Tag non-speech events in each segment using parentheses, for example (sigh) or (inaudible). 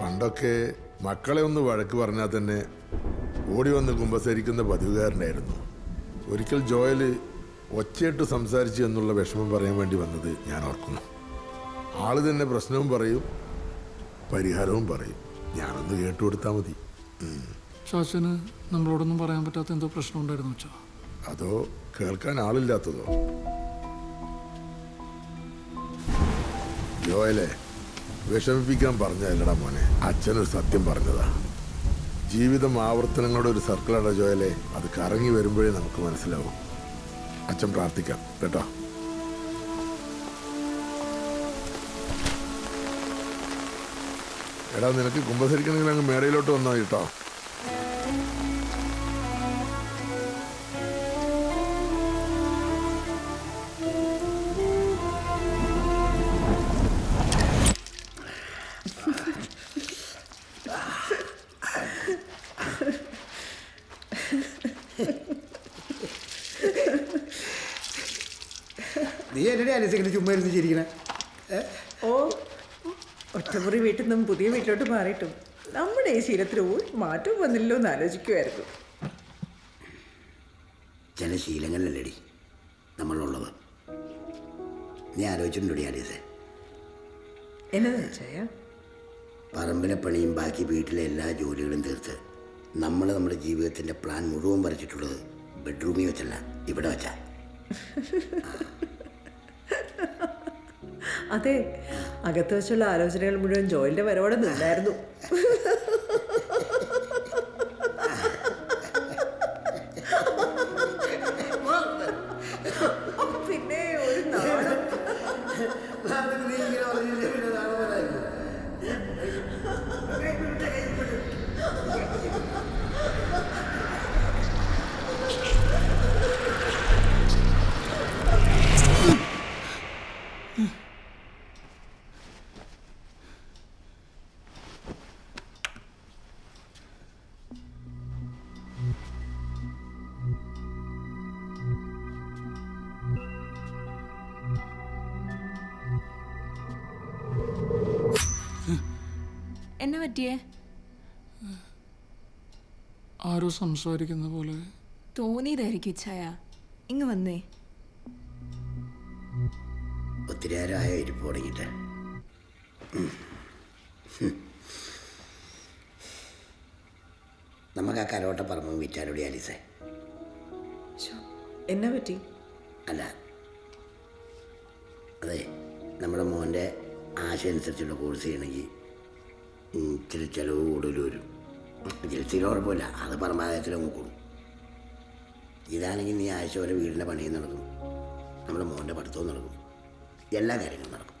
പണ്ടൊക്കെ മക്കളെ ഒന്ന് വഴക്ക് പറഞ്ഞാൽ തന്നെ ഓടി വന്ന് കുമ്പസരിക്കുന്ന പതിവുകാരനായിരുന്നു. ഒരിക്കൽ ജോയൽ ഒച്ചയിട്ട് സംസാരിച്ചു എന്നുള്ള വിഷമം പറയാൻ വേണ്ടി വന്നത് ഞാൻ ഓർക്കുന്നു. ആൾ തന്നെ പ്രശ്നവും പറയും പരിഹാരവും പറയും. ഞാനൊന്ന് കേട്ടു കൊടുത്താൽ മതി. ശാശന് നമ്മളോടൊന്നും പറയാൻ പറ്റാത്ത എന്തോ പ്രശ്നം ഉണ്ടായിരുന്നു വെച്ചോ അതോ കേൾക്കാൻ ആളില്ലാത്തതോ? ജോയലെ വിഷമിപ്പിക്കാൻ പറഞ്ഞതല്ലടാ മോനെ. അച്ഛനൊരു സത്യം പറഞ്ഞതാ. ജീവിതം ആവർത്തനങ്ങളുടെ ഒരു സർക്കിളാണ് ജോയലെ. അത് കറങ്ങി വരുമ്പോഴേ നമുക്ക് മനസ്സിലാവും. അച്ഛൻ പ്രാർത്ഥിക്കാം. കേട്ടോ? എടാ നിനക്ക് കുമ്പസരിക്കണമെങ്കിൽ അങ്ങ് മേടയിലോട്ട് വന്നോ കേട്ടോ? നീ എന്നടി ചുമ്മാ ഇരുന്ന് ചിരിക്കണേ? ഓ ഒറ്റമുറി വീട്ടിൽ നിന്നും പുതിയ വീട്ടിലോട്ട് മാറിയിട്ടും നമ്മുടെ ഈ ശീലത്തിൽ ഒരു മാറ്റവും വന്നില്ലല്ലോ എന്ന് ആലോചിക്കുമായിരുന്നു ചില ശീലങ്ങളല്ലേടി നമ്മളുള്ളത്. നീ ആലോചിച്ചിട്ടുണ്ടോടി ആലീസെ? എന്നതാ ചായ പറമ്പിലെ പണിയും ബാക്കി വീട്ടിലെ എല്ലാ ജോലികളും തീർത്ത് നമ്മൾ നമ്മുടെ ജീവിതത്തിന്റെ പ്ലാൻ മുഴുവൻ വരച്ചിട്ടുള്ളത് ബെഡ്റൂമിൽ വെച്ചല്ല ഇവിടെ വെച്ചാ. (laughs) അതെ അകത്ത് വെച്ചുള്ള ആലോചനകൾ മുഴുവൻ ജോയിന്റെ വരവോടെ നിന്നായിരുന്നു. പിന്നെ ഒരു നാണം. എന്നെ പറ്റിയേ? ആരോ സംസാരിക്കുന്ന പോലെ. തോന്നിയതായിരിക്കും ഇച്ഛായ ഇങ്ങ് വന്നേ. ഒത്തിരി നേരമായ ഇരിപ്പ് തുടങ്ങിയിട്ട്? നമുക്ക് ആ കരോട്ട പറമ്പ് വിറ്റാലോടി ആലീസേ. എന്നെ പറ്റി? അല്ല. അതെ നമ്മുടെ മോന്റെ ആശ അനുസരിച്ചുള്ള കോഴ്സ് ചെയ്യണമെങ്കിൽ ഇച്ചിരി ചിലവ് കൂടുതൽ വരും. ഇച്ചിരി കുഴപ്പമില്ല അത് പരമാവധത്തിൽ കൂടും. ഇതാണെങ്കിൽ നീ ആഴ്ച വരെ വീടിന്റെ പണിയും നടക്കും. നമ്മുടെ മോന്റെ പഠിത്തവും നടക്കും. എല്ലാ കാര്യങ്ങളും നടക്കും.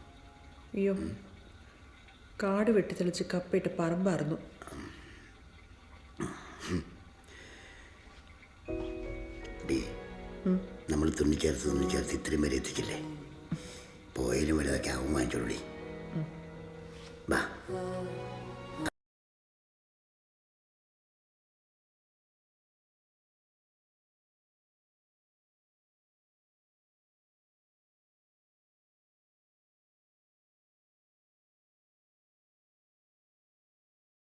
അയ്യോ. കാട് വെട്ടി തെളിച്ച് കപ്പിട്ട് പറമ്പാർന്നു ഡി നമ്മൾ തുന്നിച്ചേർത്ത് തുന്നിച്ചേർത്ത് ഇത്രയും വരെ എത്തിച്ചില്ലേ? പോയാലും വരെ അതൊക്കെ ആവും വാങ്ങിച്ചോളൂ ഡി. വാ